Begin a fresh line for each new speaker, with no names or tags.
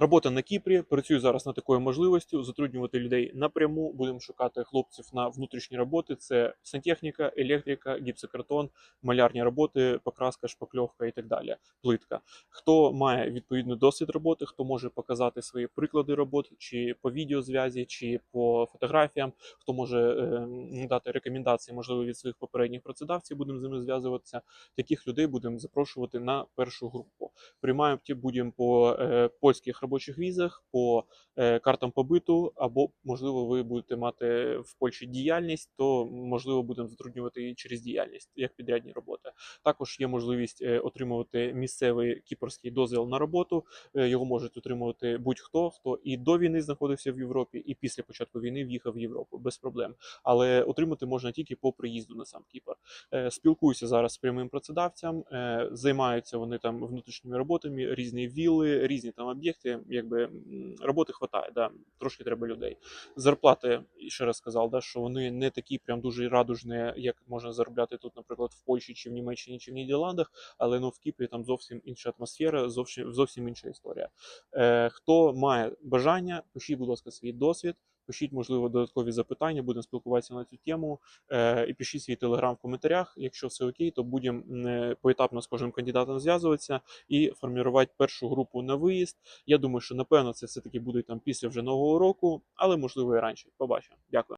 Робота на Кіпрі. Працюю зараз над такою можливістю затруднювати людей напряму. Будемо шукати хлопців на внутрішні роботи. Це сантехніка, електрика, гіпсокартон, малярні роботи, покраска, шпакльовка і так далі. Плитка. Хто має відповідний досвід роботи, хто може показати свої приклади роботи, чи по відеозв'язі, чи по фотографіям, хто може е, дати рекомендації, можливо, від своїх попередніх працедавців, будемо з ними зв'язуватися. Таких людей будемо запрошувати на першу групу. Приймаємо ті будемо по е, польських робочих візах, по е, картам побиту, або можливо, ви будете мати в Польщі діяльність, то можливо будемо затруднювати і через діяльність як підрядні роботи. Також є можливість е, отримувати місцевий кіпрський дозвіл на роботу. Е, Його можуть отримувати будь-хто, хто і до війни знаходився в Європі, і після початку війни в'їхав в Європу без проблем. Але отримати можна тільки по приїзду на сам Кіпр. Е, Спілкуюся зараз з прямим працедавцям, займаються вони там внутрішніми роботами, різні вілли, різні там об'єкти. Якби роботи хватає, да, трошки треба людей. Зарплати, ще раз сказав, да, що вони не такі прям дуже радужні, як можна заробляти тут, наприклад, в Польщі чи в Німеччині, чи в Нідерландах, але ну в Кіпрі там зовсім інша атмосфера, зовсім зовсім інша історія. Е, хто має бажання, пишіть, будь ласка, свій досвід. Пишіть, можливо, додаткові запитання, будемо спілкуватися на цю тему. Е, і пишіть свій телеграм в коментарях. Якщо все окей, то будемо м, поетапно з кожним кандидатом зв'язуватися і формувати першу групу на виїзд. Я думаю, що напевно це все таки буде там після вже нового року, але можливо і раніше. Побачимо. Дякую.